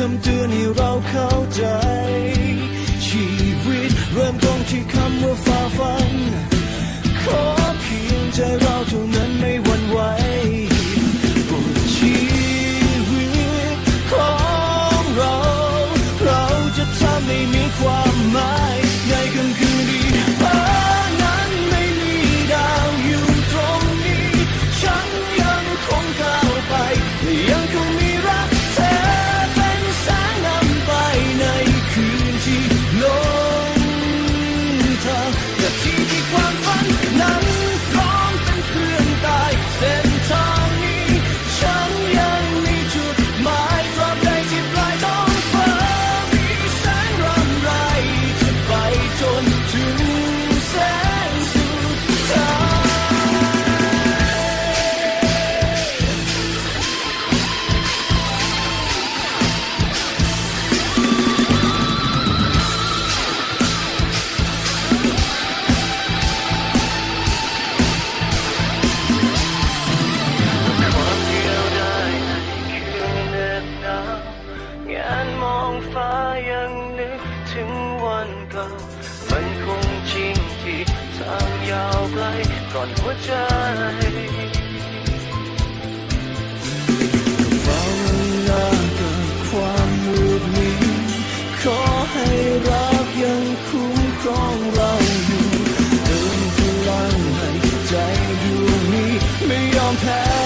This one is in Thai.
คำเตือนให้เราเข้าใจ ชีวิตเริ่มต้นที่ ไกลก่อนหัวใจเกับความมืดมิดขอให้รักยังคุ้ครองเราอยู่เติมพลังให้ใจดวมีไม่ยอมแพ้